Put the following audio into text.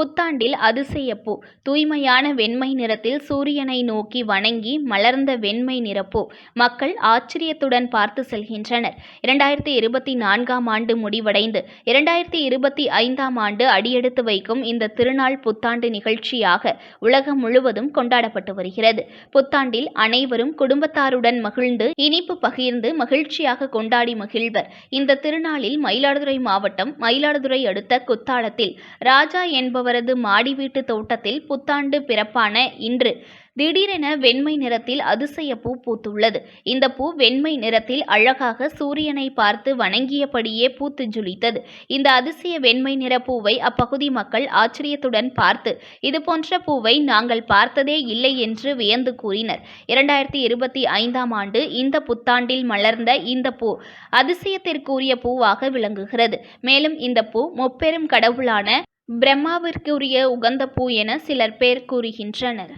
புத்தாண்டில் அதிசய தூய்மையான வெண்மை நிறத்தில் சூரியனை நோக்கி வணங்கி மலர்ந்த வெண்மை நிறப்பூ. மக்கள் ஆச்சரியத்துடன் பார்த்து செல்கின்றனர். இரண்டாயிரத்தி இருபத்தி நான்காம் ஆண்டு முடிவடைந்து இரண்டாயிரத்தி இருபத்தி ஐந்தாம் ஆண்டு அடியெடுத்து வைக்கும் இந்த திருநாள் புத்தாண்டு நிகழ்ச்சியாக உலகம் முழுவதும் கொண்டாடப்பட்டு வருகிறது. புத்தாண்டில் அனைவரும் குடும்பத்தாருடன் மகிழ்ந்து இனிப்பு பகிர்ந்து மகிழ்ச்சியாக கொண்டாடி மகிழ்வர். இந்த திருநாளில் மயிலாடுதுறை மாவட்டம் மயிலாடுதுறை அடுத்த குத்தாலத்தில். ராஜா என்பவர் மாடி வீட்டு தோட்டத்தில் புத்தாண்டு பிறப்பான இன்று. திடீரென வெண்மை நிறத்தில் அதிசய பூ பூத்துள்ளது. இந்த பூ வெண்மை நிறத்தில் அழகாக சூரியனை பார்த்து வணங்கியபடியே பூத்து ஜொலித்தது இந்த அதிசய வெண்மை நிற பூவை அப்பகுதி மக்கள் ஆச்சரியத்துடன் பார்த்து இது போன்ற பூவை நாங்கள் பார்த்ததே இல்லை என்று வியந்து கூறினர். இரண்டாயிரத்தி இருபத்தி ஐந்தாம் ஆண்டு இந்த புத்தாண்டில் மலர்ந்த இந்த பூ அதிசயத்திற்குரிய பூவாக விளங்குகிறது. மேலும் இந்த பூ முப்பெரும் கடவுளான பிரம்மாவிற்குரிய உகந்த பூ என சிலர் பேர் கூறுகின்றனர்.